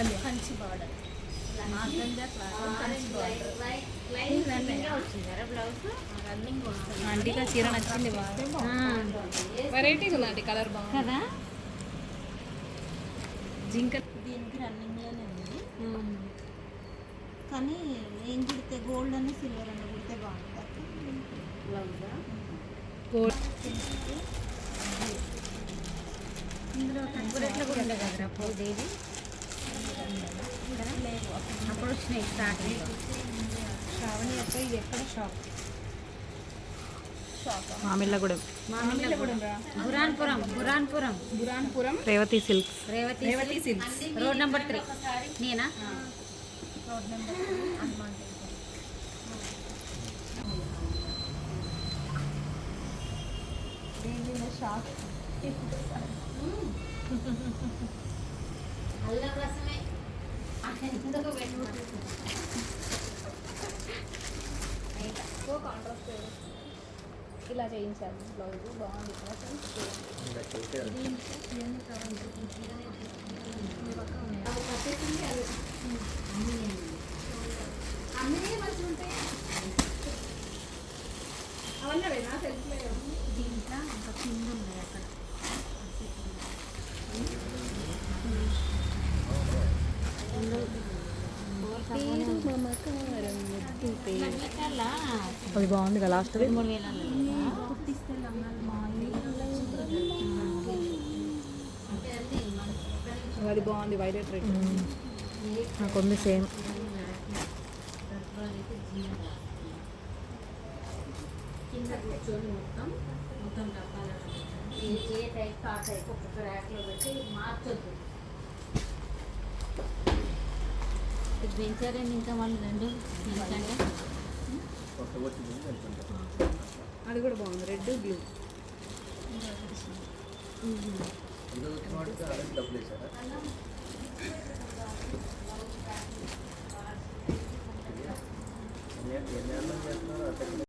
ఇది Kanchi border running blouse running ఆంటీగా చీర నచ్చింది వెరైటీగా కలర్ బాగుంది కదా జింక దీనికి రన్నింగ్లోనే ఉంది కానీ ఏం కుడితే గోల్డ్ అన్న సిల్వర్ అన్న కుడితే బాగుంటుంది బ్లౌజ్ పోదేది అప్పుడు వచ్చినాయి స్టార్టింగ్ శ్రావణి అక్క ఇది ఎక్కడ shop Mamillagudem. Mamillagudem. Buranpuram Buranpuram Buranpuram Revathi silks. Revathi Revathi silks. Road number three. నేనా? రోడ్ నెంబర్ హనుమాన్ షాప్ అల్లం రసమే ఇలా చేయించాను బ్లౌజ్ బాగుంది అవన్నీ సెల్ఫ్ దీంట్లో ఇంకా కింద ఉన్నాయి అక్కడ. అది బాగుంది కదా లాస్ట్ అది బాగుంది వైలెట్ రెడ్ నాకు ఉంది సేమ్ కింద కూర్చొని మొత్తం మొత్తం డబ్బాలు ఏ ఏ టైప్ ఆ టైప్ ఒక్కొక్క ర్యాక్లో పెట్టి మార్చొద్దు. ఇది పెంచారండి ఇంకా వాళ్ళు రెండు పెంచండి అది కూడా బాగుంది. Red blue